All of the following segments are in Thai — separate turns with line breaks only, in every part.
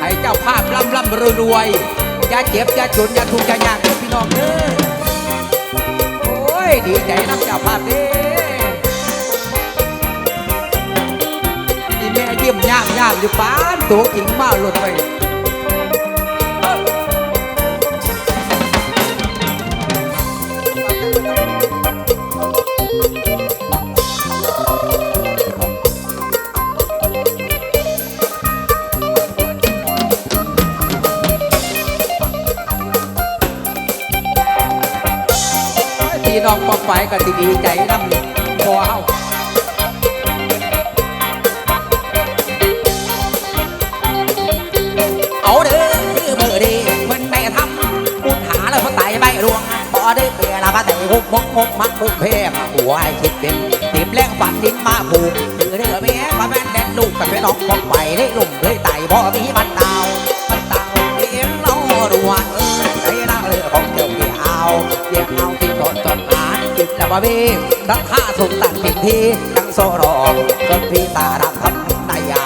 ให้เจ้าภาพร่ำร่ำรวยรวยอย่าเจ็บอย่าจนอย่าทุกข์อย่ายากเด้อพี่น้องเด้อโอ้ย ดีใจน้ำเจ้าภาพเด้ที่แม่ยิ้มยามยามอยู่ป้านตัวจริงมาหลุดไป พี่น้องปอกไฟก็สิดีใจน้ำพอเฮาเอาเด้อเบอร์ดีมันได้ทำพูดหาแล้วเขาไต่ใบรวงพอได้เปลี่ยนละมาแต่หุบมกมกมักมุกเพมาหัวให้คิดเป็นตีบแรงฝันดินมาผูกถือเด้อแม่มาแม่นแดนลูกกับแม่น้องบอกไปได้ลุ่มเลยไต่พ่มีมันดาวมันดาวเดียวเราดวนเออใจนักเรือของเจ้าเกี่ยวเกี่ยวานจิตละบะบีรักข้าสุดตันติดทีทั้งโซรองจนพี่ตาดำทำนายา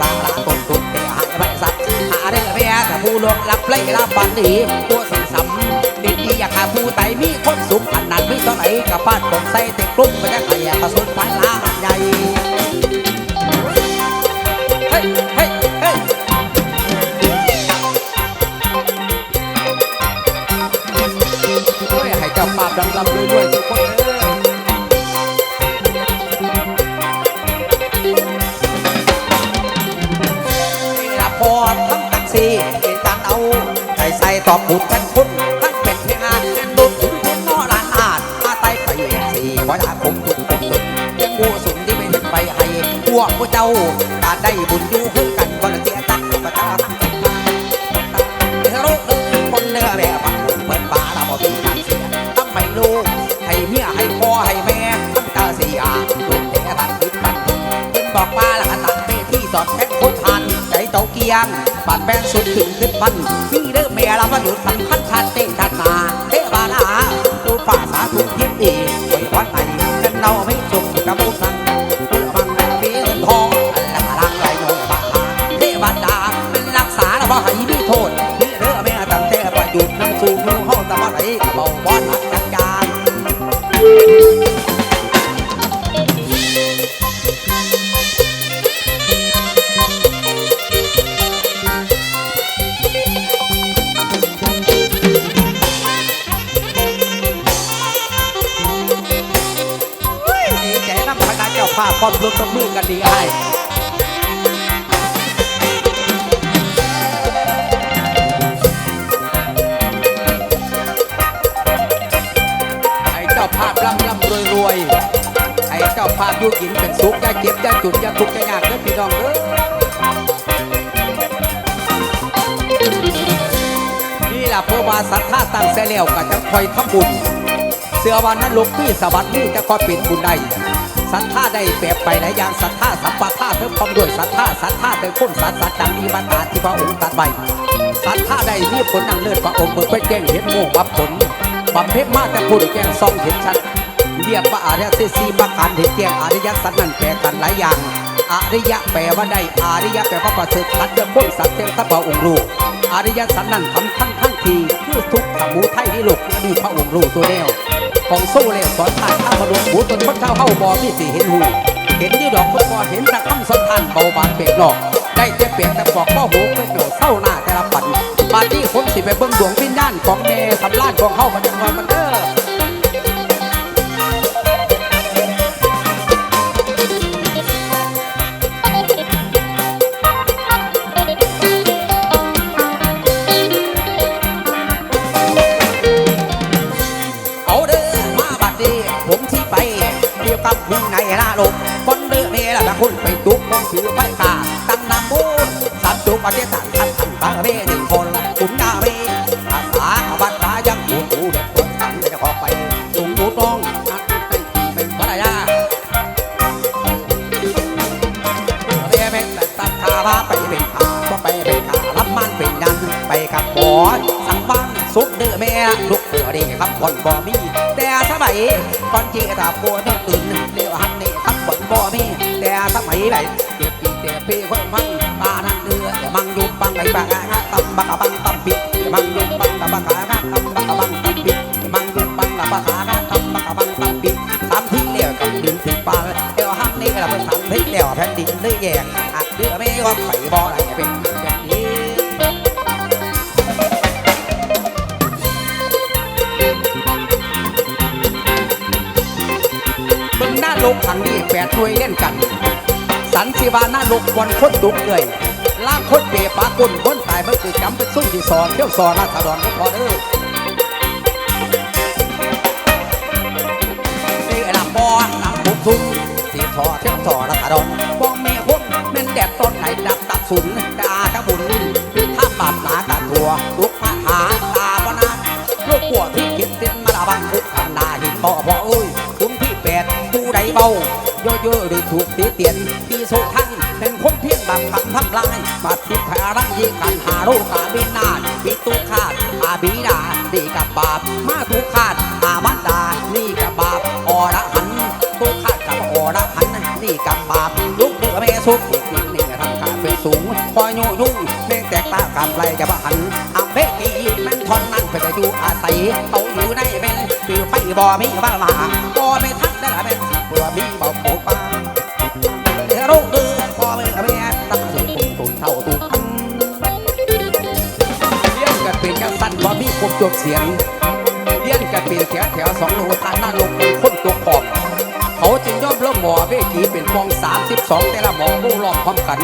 ตาลาต้นตุนเตะหายไปสักหาเรื่องเมียแต่ผู้ลงรับไล่รับบันดีตัวสังสำดีดีอยากหาผู้ไตมีคนสูงขนาดไม่เท่าไหร่กับบ้านตรงใส่เต็กลุ่มไปจะใครอยากกระสุนไฟลาใหญ่เฮ้ยเฮ้ยเฮ้ยให้เจ้าภาพดำลำ บุญกันคุณทั้งเป็ดเพียงานเป็นบุญคุณคุณนอรานอาดมาไต่ไปเวียนสี่ว่าจะคงทุกคนสุดยังกูสุนที่ไม่ถึงไปให้พวกผู้เจ้ากาได้บุญอยู่คือกันก็เสียตักก็จะตั้งเป็นมาเนื้อโลกเลยคนเนื้อแบบปังเปิดปลาเราบอกมีการเสียตั้งไม่รู้ให้เมียให้พ่อให้แม่ตั้งตาเสียลูกแต่ทางคิดมันเห็นบอกว่าละตัดเปที่สอดแท็กคนทานใจเต้าเกียงปัดแป้งสุดถึงขึ้นพันนี่ เด้อแม่เรามาหยุดสำคัญชาติเตชาตินาเทบาลาดูฝ่าสาธุยินดีไว้วัดไหนกันเราไม่สุขกับมุสันเพื่อบังมีเงินทองอันละลังไหลโยบาเทวดาเป็นรักษาแล้วบ่ให้มีโทษนี่เด้องแม่ตั้งแต่ประยุทธ์นั่งสู่มือห้องตะวันไหนเบาบอนจัดการ ภาพพร้อมรวมตัวมือกันดีไอ้ไอ้เจ้าภาพร่ำร่ำรวยรวยไอ้เจ้าภาพอยู่กินเป็นสุขอย่าเจ็บอย่าจุดอย่าทุกข์อยายากเด้อพี่น้องเด้อนี่ล่ะเพื่อว่าศรัทธาตั้งแต่แล้วก็จะคอยทำบุญเสือวันนั้นลกที่สวัสดิ์นี่จะก็เป็นบุญได้ ศรัทธาได้แบบไปหลายอย่างศรัทธาสัมปทาเพิ่มความด้วยศรัทธาศรัทธาเป็นคนสัตว์สัตว์ดังมีมาตราที่พระองค์ตัดไว้ศรัทธาได้มีผลนังเลิศพระองค์เบิกไปแจ้งเห็นโมวับผลบำเพ็ญมาแต่พูดแจ้งซองเห็นชัดเรียกว่าอริยสัจสี่ประการเห็นแจ้งอริยสัจนั้นแปลกันหลายอย่างอริยะแปลว่าได้อริยะแปลว่าประเสริฐสัจเดิมพ้นสัจเทพระองค์รู้อริยสัจนั้นทำทั้งทั้งทีคือทุกขมูไทยนิโลกอดีตพระองค์รู้ตัวแนว ของโซ่เล่สอนทานข้ามนุษหูตนคนเท้าเข้าบอพี่สิเห็นหู เห็นที่ดอกคนบอเห็นตะคำสนทานเบาบางเปียกนอก ได้เจ็บเปลี่ยนแต่บอกพ่อหูไม่เกี่ยวเศร้าหน้าแต่ละปันบานนี้ผมสิไปเบิ่งดวงวิญญาณของเมย์สำล้านของเข้ามาจังหวัดมันเด้อ ละนะคุณไปตุกมองผิวไฟป่าตั้งนำบุญสามจุกอาเจสันทันทันบางเร่หนึ่งคนคุ้มนาเร่ภาษาบัตตายังหูหูเด็กคนสันงลยจะขอไปส่งหูต้องอัดตั้งตีเป็นภรรยาเรียเป็นแต่ตัดขาพาไปเป็นขาก็ไปเป็นขารับมันเป็นยันไปกับหมอสังบ้านสุกเดือแม่ลูกเดือเดีกครับคนบ่มีแต่สบายก่อนจีตาโวนตื่นเร็วหัน ไหนเก็บปีเก็บปีคนมั่งตานั่นเดือเดี๋ยวมังยุบบังไอ้บังฮะตำบักกะบังตำปิมังยุบบังตะบักกะฮะตำบักกะบังตำปิมังยุบบังตะบักกะฮะตำบักกะบังตำปิสามที่เลี้ยวกับดินติดปาเดี๋ยวหันนี่เราเป็นสามที่เลี้ยวแผ่นดินเลยแยกอัดเดือไม่ว่าไข่บ่อะไรเป็นแบบนี้เบิ่งหน้าลกทางนี้แปดหน่วยเล่นกัน สันสิวาหน้าลกวันคนดุกเลยล่างคนเปปากคนคนตายเมื่อคือจำเป็นซุ่มที่สอนเที่ยวสอนราษฎรก็พอเด้อนี่ลำบอนลำบุกซุ่มสีทอเที่ยวสอนราษฎรฟองเมฆคนเม่นแดดต้นไหนดับตับสุนกาตะบุญพิท่าบหนาตาทัวลุกมาหาตาบนาลูกกัวที่กินตินมาละบังคุกขันนาหินบ่อบ่เอ้ยคุณพี่แปดผู้ใดเบา โยโย่หรือถูกตีเตียนที่สุทันเป็นคนเพียงบางคำทำลายมาทิพารังยีกันหาโรกาบินาศปิตุขาดอาบีดาดีกับบาปมาทุกขาดอามันดานี่กับบาปอรหันตุขาดกับอรหันนี่กับบาปลุกเดือแม่สุกนี่นี่ทำการเป็นสูงคอยโยยุ่งแม่แตกตากับไรจะบ้หันอัมเบกีแม่นทอนนั่นไปจะอยู่อาศัยเอาอยู่ในแม่นฟิวไปบ่มีบ้ามา จบเสียงเลี้ยงกันเป็นแถวแถวสองโลทานหน้าลงเป็นคนตัวขอบ เขาจึงยอมเริ่มหมอเวทีเป็นฟองสามสิบสองแต่ละหมอผู้รอบพร้อมกัน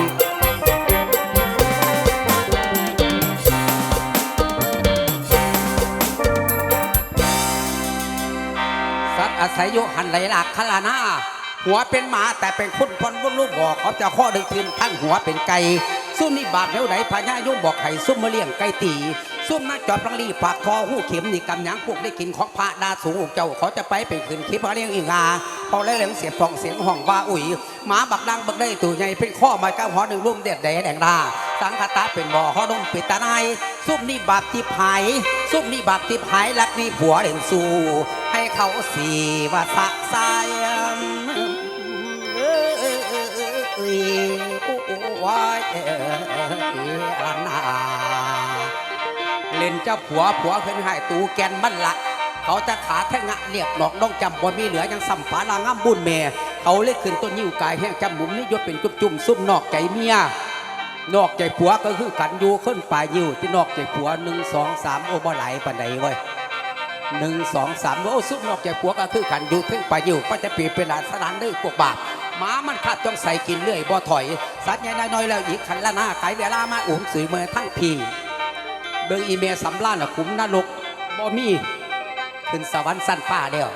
สัตว์อาศัยอยู่หันไหลหลักขลานาหัวเป็นหมาแต่เป็นคุณพนวุ้นลูกบอกเขาจะข้อดึงทีมทั้งหัวเป็นไก่ซุ่มนี่บาปเท่าไหนพญายุ่งบอกไข่ซุ่มมาเลี้ยงไก่ตี ซุ่มนักจอบรังลีปากคอหู้เข็มนี่กำยังพวกได้กินของพระดาสูงเจ้าเขาจะไปเป็นขืนคลิปเขาเลี้ยงอีงาเพอเลี้ยงเสียบฟองเสียงห้องว่าอุ่ยหมาบักดังบักได้ตัวใหญ่เป็นข้อมาก้าวหอหนึ่งรุ่มเด็ดแดงแดงดาสังคตาเป็นบ่อข้อดมปิดตาในซุ่มนี่บาปที่หายซุ่มนี่บาปที่หายรักนี่ผัวเด่นสู้ให้เขาสีว่าสะสายเอ้ยโอ้ยเอ้ยละนา เล่นเจ้าผัวผัวขึ้นให้ตูแกนมันละ เขาจะขาแท่งะเรียบหนอกน้องจำบ่มีเหลือยังสัมผาลางามบุญแม่เขาเล็กขึ้นต้นยิ้วกายแห้งจำหมุมนี่ยศเป็นจุ่มจุ่มซุ่มนอกใจเมียนอกใจผัวก็คือกันอยู่ขึ้นป่ายิ้วที่นอกใจผัวหนึ่งสองสามโอ้บ่ไหลปานใดเว้ยหนึ่งสองสามโอ้ซุปนอกจผัวก็คือกันอยู่ถึงไปอยู่ก็จะเปลี่ยนเป็นหลานสนานด้วยพวกบาปหมามันขาดต้องใส่กินเรื่อยบ่ถอย สัตว์ใหญ่น้อยแล้วอีกขันละหน้าขายเวลามาอุ้มสื่อเมื่อทั้งพี เบิ่งอีเมลสำล้านอะคุ้มนรกบ่มีขึ้นสวรรค์สั้นฟ้าเดียว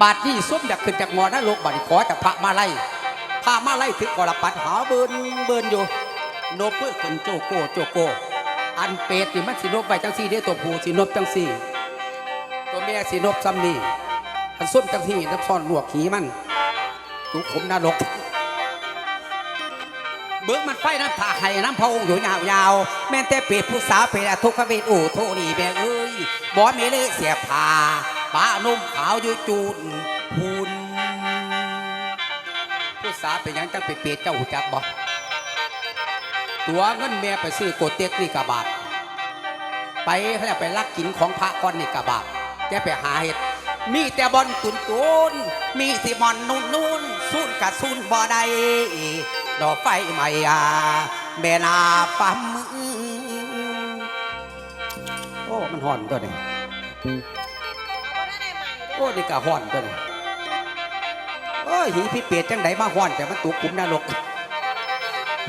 บาดนี่ซุปอยากขึ้นจากมอนรกบาดขอจากพระมาไล่พระมาไล่ถึงกรปัดหาเบินเบินอยู่โนบเพื่อขึ้นโจโกโจโก อันเป็ดนี่มันสินบไปจังซี่เด้ตัวผู้สินบจังซี่ ตัวเมียสีนบซ้ำนี่อันส้นจังที่น้ำซ่อนลวกขีมันตุกขมนรก เบิกมันไฟน้ำผาไห้น้ำพองอยู่ยาวยาวๆแม่นแต่เปรตผู้สาวเป็นอทุกขเวทอู่โทนีแม่เอ้ยบอมีเลยเสียผาป้านุ่มขาวอยู่จูนพูนผู้สาวเป็นยังจังเป็นเปรตเจ้าหูจักบอกตัวเงินแม่ไปซื้อโกเต็กนี่กะบาทไปเขาเรียกไปลักกินของพระก้อนนี่กะบาปแกไปหาเห็ดมีแต่บอลตุนตุนมีสิมอนนุ่นนุ่นซุนกะซุนบ่ได้ ดอกไฟใหม่อาแม่นาปั๊มมือโอ้ มันห่อนตัวนี้โอ้นี่กะห่อนตัวนี้โอ้ยหีพี่เปียดจังไดมาห่อนแต่มันตุกขุมนรก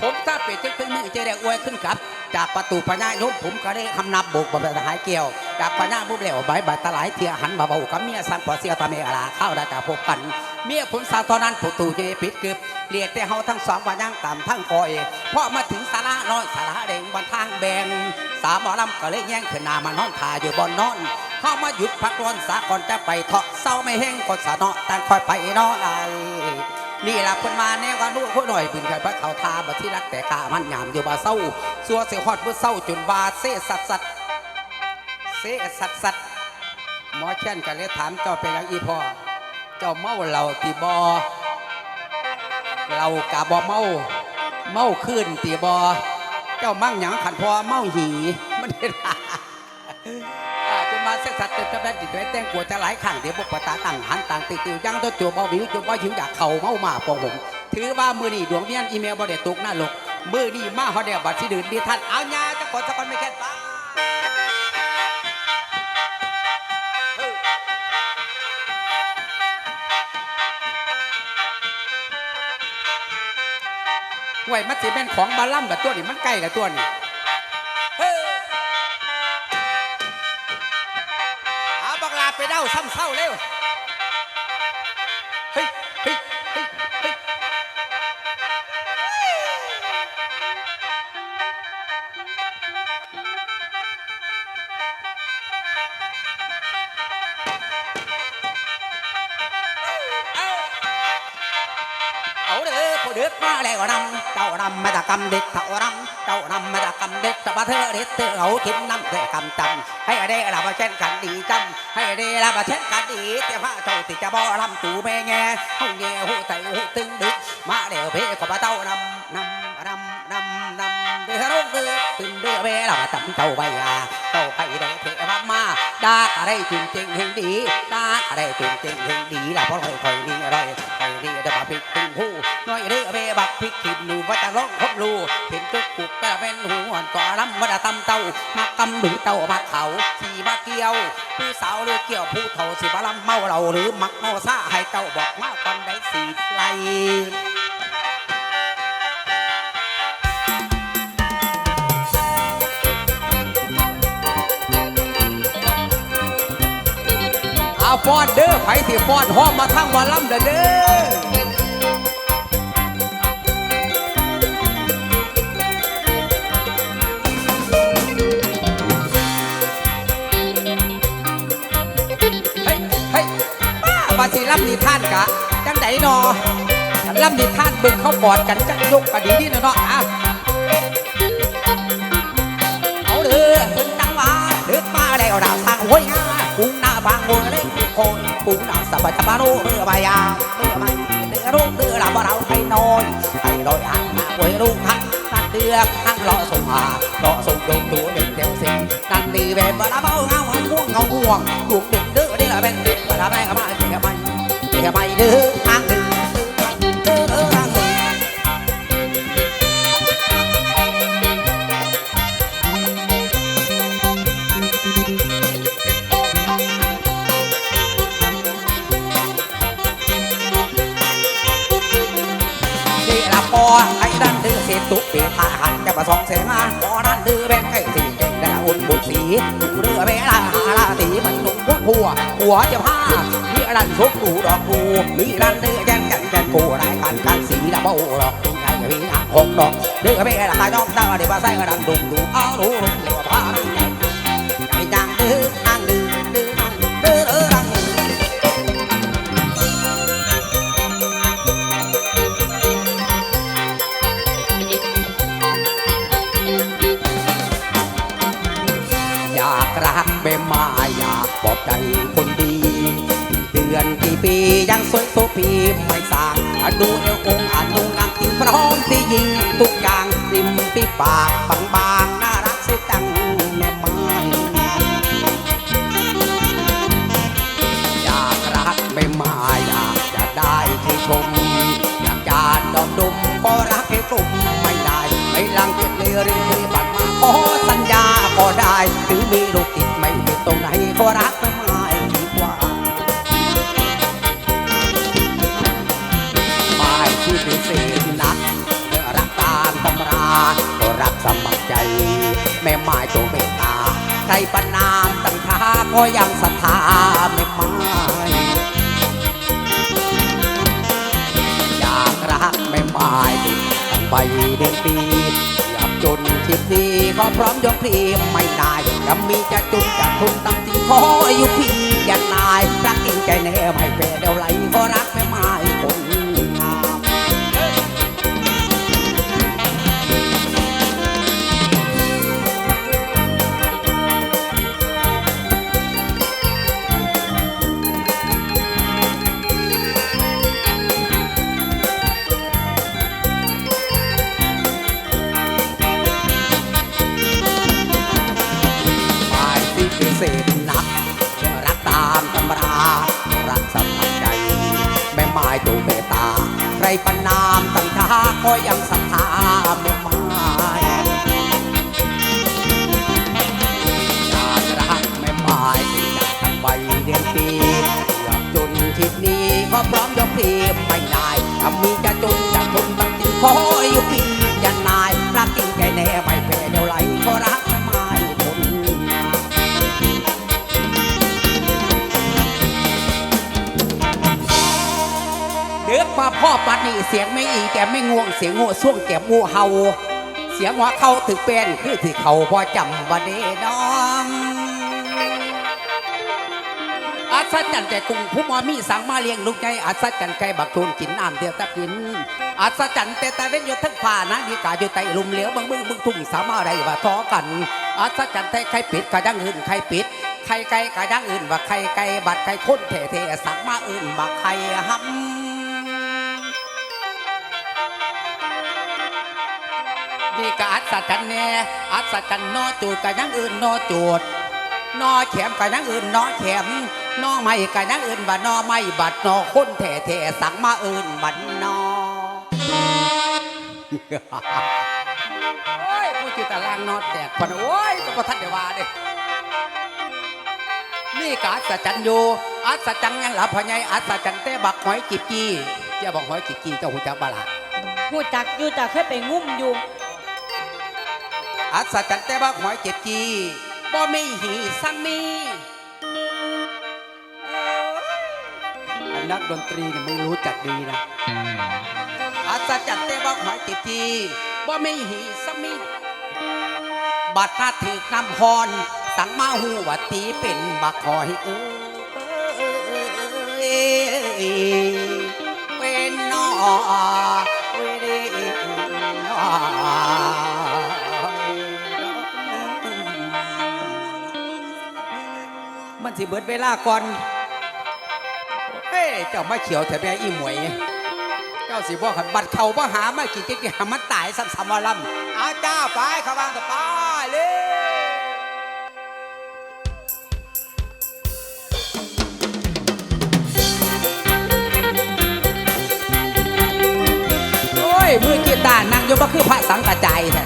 ผมถ้าบเป็ดจะขึ้นมือจะได้อวยขึ้นครับ จากประตูพญายมผมก็ได้คำนับโบกบาหายเกี่ยวจากพญาบุบเหลวใบบาตะหลายเทียหันมาเบากับเมียสันปอเสียตาเมอลาเข้าได้จากพบกัน เมียผมสาวตอนนั้นประตูเจปิดเกือบเรียกแต่เฮาทั้งสองว่าย่างตามทั้งคอยพอมาถึงสาระน้อยสาระแดงบนทางแบงสามหมอลำก็เลยแย่งขึ้นนามานอนทาอยู่บนนอนเข้ามาหยุดพักร้อนสาก่อนจะไปเถาะเศร้าไม่แห้งก่อนสะเนาะต่างคอยไปเนอนไอนี่ล่ะเพิ่นมาแนวกันรู้ผู้หน่อยบินไก่พระเขาทาบัดที่รักแต่กามันยามอยู่บ่าเศร้าสัวเสียฮอดบ่เศร้าจนวาเซสัดสัดเซสัดสัดหมอเช่นก็เลยถามเจ้าเป็นยังอีพ่อ เจ้าเมาเหล้าติบ่เรากะบ่เมา เมาขึ้นติบ่เจ้ามั่งหยังขันพอเมาหีมันเห็นอ่าจนมาเสกสัตว์เต็มแผ่นดินด้วยแต่งกัวจะหลายขังเดี๋ยวบุกปตาต่างหันต่างติติวยังตัวตัวบ่วิวจนบ่หิวอยากเข่าเมามาปองผม ถือว่ามือนี่ดวงเมียนอีเมลบ่ได้ตกหน้าหลกมือนี่มาฮอดเดบัตรที่ดื่นดีท่านเอาญาจะกดสักคนไม่แค่ป้า วยมันสิเป็นของบาล่ำกับตัวนี่มันใกล้กับตัวนี่เฮ้ยเอาบักลาไปเด้าซ้ำเศร้าเร็ว เอาเด้อผู้เดือดมาแล้วนำเจ้านำมาตะกำเด็กเต่านำเจ้านำมาตะกำเด็กจะมาเธอเด็ดเธอเอาทิ้งนำแต่กำจำให้ได้รับเช่นกันดีจำให้ได้รับเช่นกันดีแต่พระเจ้าติจะบ่ลำตูแม่แง่หูแง่หูไตหูตึงดึกมาเดียวเพก็มาเต้านำนำ เดือตึงเดือเวลามาตำเจ้าใบยาเจ้าไปได้เทพมาดาอะไรจริงจริงเฮงดีดาอะไรจริงจริงเฮงดีล่ะเพราะคอยคอยนี่อะไรคอยนี่ได้มาพิกตึงหูน้อยเรือเบบักพิกขิดหนูว่าจะร้องคบลูเห็นจุกกุกแต่เป็นหูอ่อนก่อลำมาดตำเต้ามากำหรือเต้ามาเขาขี่มาเกี่ยวผู้สาวเรือเกี่ยวผู้เฒ่าสิบาลำเมาเราหรือมักเมาซ่าให้เต้าบอกมาก่อนได้สีไล เอาฟอนเด้อไผสิฟอนห้อมมาทั้งวันลำเด้อเด้อเฮ้ยเฮ้ยป้าบาสิล่ำนิท่านกะ จังไดนอล่ำนิท่านเบิ่งเข้าบอดกันจังยกกะดีนี่นะเนาะอะเอาเด้อขึ้นตังว่าเดือดมาแล้วดาวทางห้วยงากุ้งหน้า บางบัวเล่นโคนกุ้งหน้าสับปะจะบาโนเรือใบยาเรือใบเรือรุ่งเรือลาบ่เราไปนอนไปลอยหันมาห้วยรุ่งหันนั่นเดือหันรอส่งหารอส่งโดนตัวเด็กเดียวสินั่นดีแบบบ่ละเบาเงาห่วงเงาห่วงถูกดึงเด้อนี่ละเป็นบ่ละแม่ก็มาเกี่ยไม่เกี่ยไม่ดื้อ ทาหันจะสองเสียงาขอนั่นดื้อแบงไก่สีแต่อุ่นบุญสีเรือเวลาหาลาตีมันหนุ่มพวกหัวหัวจะผ้ามีรันทุกกูดอกกูมีรันดื้อแจ้งกันกันกูได้กันกันสีดำโบดอกตุ้งใหญ่มีน้ำหกดอกดื้อเวลาตายน้องตาเดี๋ยวมาใส่กระดังดุมดูเอาดูดู แม่ไม้ตัวเมตตาใครประนามตั้งท่าก็ยังศรัทธาแม่ไม้อยากรักแม่ไม้ตั้งใบเดือนปีอยากจนชิดดีก็พร้อมยกพรีไม่ได้จะมีจะจุนจะทุนตั้งที่ขออายุพี่อย่านายรักจริงใจแน่ไม่แปรเดียวไหลก็รักแม่ไม้คนงา ไรปันนามตั้งท่าก็ยังศรัทธาไม่หมายอยากรักไม่หมายที่นักทำใบเรียนปีอยากจนทิศนี้ก็พร้อมยกทีไม่ได้ถ้ามีจะจนจะทนตั้งจริงคอยอยู่ปี ปัดนี่เสียงไม่อีแกไม่ง่วงเสียงโง่ส่วงแกมูเฮาเสียงหัวเข้าถึกเป็นคือที่เขาพอจำบันเดน้องอัศจรรย์แต่กุ้งผู้มอมีสั่งมาเลี้ยงลูกใจอัศจรรย์ไก่บักทูนกินน้ำเดียวตะกินอัศจรรย์แต่ตาเว้นอยู่ทั้งฝ่านะดีกาอยู่ใต้ลุมเหลียวบางมึงบึงทุ่งสามารถได้ว่าท้อกันอัศจรรย์แต่ไข่ปิดกะดังอื่นไข่ปิดไข่ไก่กะดังอื่นว่าไข่ไก่บัดไข่ข้นเท่ๆสั่งมาอื่นบักไข่ห้ำ นี่ก็อัศจรรย์แน่อัศจรรย์นอจูดกับยังอื่นนอจูดนอแขมกับยังอื่นนอแขมนอไม่กับยังอื่นบัดนอไม่บัดนอคนแท่แท่สังมาอื่นบัดนอโอ้ยผู้จิตตารางนอแตกพะนโอ้ยก็บ่ทันได้ว่าเด้นี่ก็อัศจรรย์อยู่อัศจรรย์ยังหลับพะไงอัศจรรย์แต่บักหอยจิบจี้เจ้าบอกหอยจิบจี้เจ้าหูจักบ่ล่ะ
หูจักอยู่แต่เคยไปงุ่มอยู่
อัศจรรย์แต่ว่าหอยเจ็บจีบ่มีหีสังมีอันนักดนตรีเนี่ยมึงรู้จักดีนะอัศจรรย์แต่ว่าหอยเจ็บจีบ่มีหีสังมีบัดถ้าถือกน้ำพรสังมาหูว่าตีเป็นบักคอยเอ้ยเป็นนอ มันสิเบิดเวลาก่อน เฮ้ยเจ้ามาเขียวแถวแม่อีหมวย เจ้าสิบอขันบัดเขาบ่หามากี่จิ๊กหามันตายซ้ำๆว่าลำเอาเจ้าไปเขาวางกับป้าเลยโอ้ยมือกีตาร์นั่งอยู่บ่คือพระสังกระจายแท้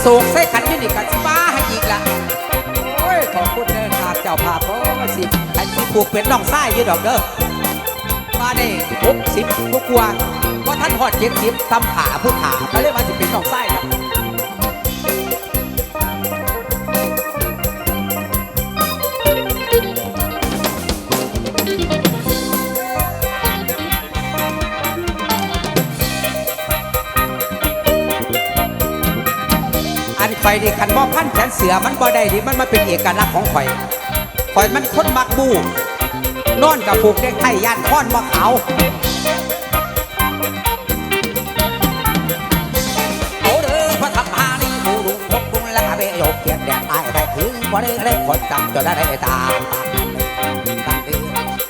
โศกใส่ขันอยี่นี่ขันสิฟ้าให้อีกละโอ้ยขอบคุณเด้อขาดเจ้าภาพโอ้ยสิขันสิผูกเป็นน้องไส้ยืดดอกเด้อมาเนี่หกสิบกกว่าเพราะท่านหอดเจ็ดสิบตำขาผู้ขาก็เรียกว่าสิเป็นน้องไส้ อันข่อยนี่คันบ่พันแขนเสือมันบ่ได้ดิมันมาเป็นเอกลักษณ์ของข่อยข่อยมันคนมักบูนอนกับผูกเด็กไทยยานค้อนบ่ขาวเอาเด้อพระธรรมานี่ผู้ลุงพกลุงและกะเบโยกเกียรติแดงตายได้ถึงบ่ได้เล่นคนจำจนได้ตามปาก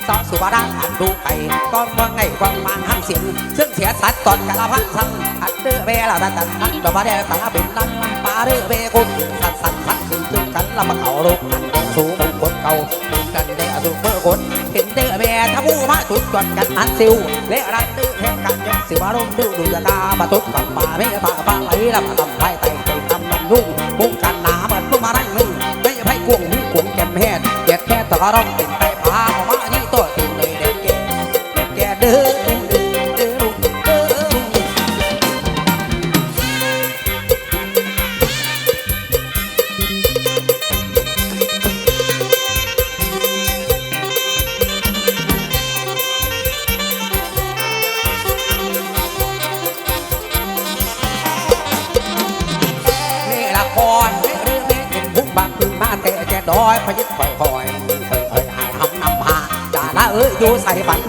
สองสุบารังอันดูไปก้อนว่าไงความมันหันเสียงซึ่งเสียสัตว์ตอนกะละพันสังอั เดือเวลาตันตันทันดอกบาแดงตาเป็นนังปลาเดือเวกุนสันสันสันขึ้นตึงกันละมาเขาลูกอันเดสูมงคลเก่ากันเดอสุเบอร์คนเห็นเดือแม่ทับผู้มาสุดจวนกันอันซิวเลรันดื้อแห่งกันยังสิวารมดื้อดูยาตามาตุกกับป่าเมฆป่าป่าไหลละมาทำไฟไตใจทำมันยุ่งมุงกันหนามันพุ่งมานั่งนึ่งไม่ไพ่กวงกวงแก่มแฮดแก่แค่ตะร้องเป็นไต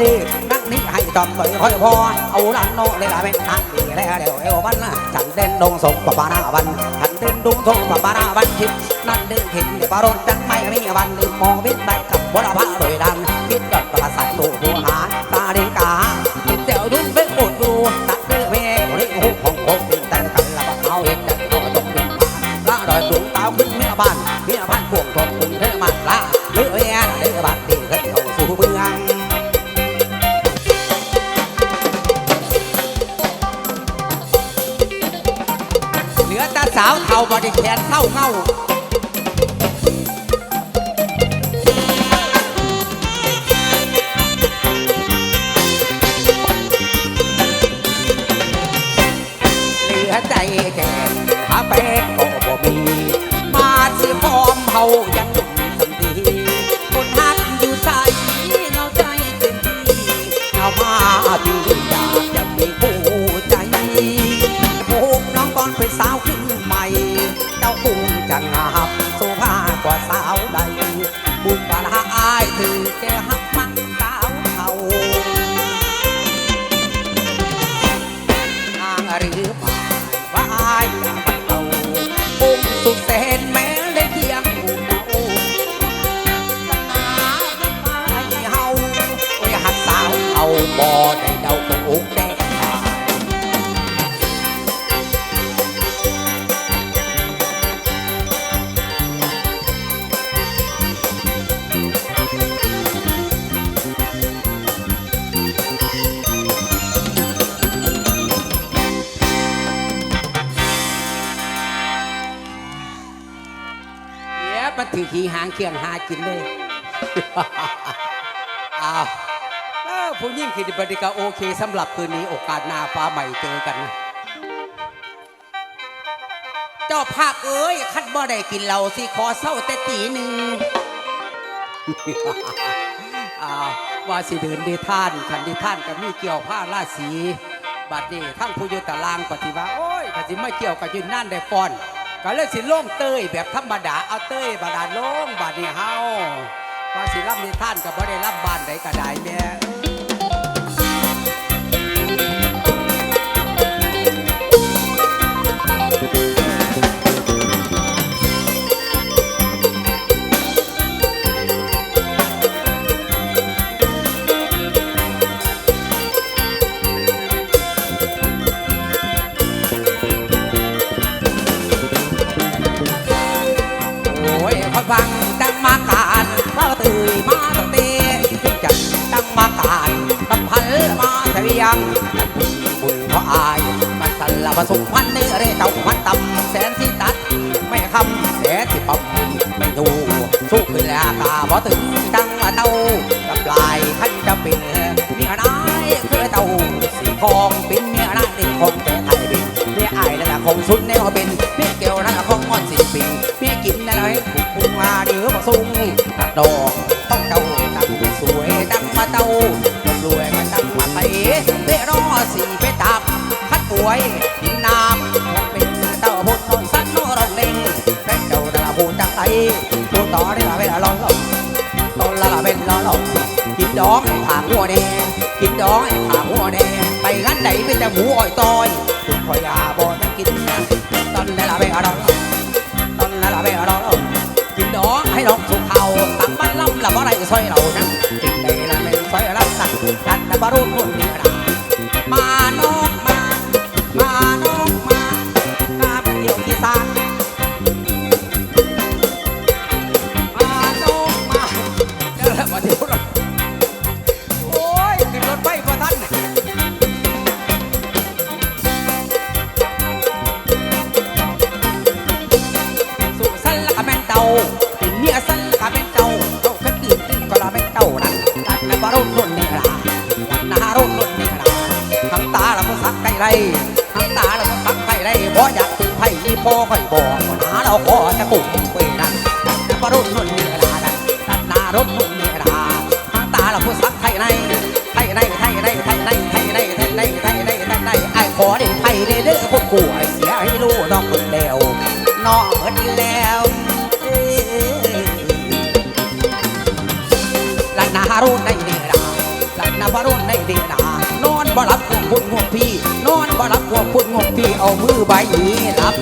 นี้นักนี้ให้จอมต่อยค่อยพอเอาลันโนเลยละเป็นทางดีแล้วเดี๋ยวเอววันฉันเด่นดงสงปะปานาวันฉันเด่นดงสงปะปานาวันคิดนั่นด่นเห็นเดี๋ยวปารถจังไม่มีวันลืมมองวิทย์ได้กับบุรพาโดยดังคิดยอดประสัตว์ดูหัวหาตาดีกาเดี๋ยวดุนเป็นอุดดูตัดเดือดเวริหูของโคติแต่กันละบักเอาเองจังเอาตรงดินมาละดอยสูงเต้าขึ้นเมียบ้าน บอดนี้แขนเศร้าเข้า อ้าวผู้ยิ่งคิดบริกาโอเคสำหรับคืนนี้โอกาสหน้าฟ้าใหม่เจอกัน เจ้าภาพเอ้ยคัดบ่ได้กินเหล้าสิขอเศร้าแต่ตีหนึ่งอ้าวว่าสิเดินดีท่านขันดีท่านก็มีเกี่ยวผ้าราศีบัดนี้ทั้งผู้อยุตารางปฏิว่าโอ้ยกสิไม่เกี่ยวกับยืนนั่นได้ฟอน ก็เลยสิโล่งเตยแบบธรรมดาเอาเตยบาดาลโล่งบาดนี้เฮา ว่าสิรับนิทานกับบ่ได้รับบ้านใดก็ได้แม่ แสนที่ตัด ไม่คำแสนที่ปั๊มไม่ดูสู้ขึ้นแล้วกาบ่ถึงดังว่าเต้ากับลายขันจะเป็นเมียนายคือเต้าสีทองเป็นเมียนายในของแต่ไทยเป็นเมียไอายนั่นแหละของสุดแนวเป็นเมียเกลียวนั่นแหละของมอนสิบปีเมียกินนั่นแหละให้ผูกพุงมาเดือมาซุ่งกระดอกต้องเจ้าตั้งสวยตั้งมาเต้ารวยก็ตั้งมาไทยเรียรอสีไปตับคัดป่วย ต่อได้ละเวลาลองลองตอนละละเป็นละหลงกินดองให้ถางหัวแดงกินดองให้ถางหัวแดงไปงั้นไหนเป็นแต่หมูอ่อยตอยคุณคอยอาบอนักินตอนละละเป็นละตอนละละเป็นละกินดองให้ลองสุขเขาตักบ้านล่ำละบ่ไรซอยเรา เต่าเป็นเมียสังกะแม่นเจ้าเจ้าก็ตื่นตื่นก็ละแม่นเจ้านั่นตัดนะบารุนนนี่ละกันนะรุ่นรุ่นนี่ละทางตาเราก็สักไก่ไรทางตาเราก็สักไก่ไรบ่อยากถึงไผ่ยี่พ่อค่อยบอกหาเราขอจะกุ้งเว้ยนั่นตัดนะบารุนรุ่นนี่ล่ะนั่น รุณในเดราหลับนาวรุณในเดรานอนบ่รับควงพุ่งงพี่ นอนบ่รับควงพุ่งงพี่เอามือใบหนีรับ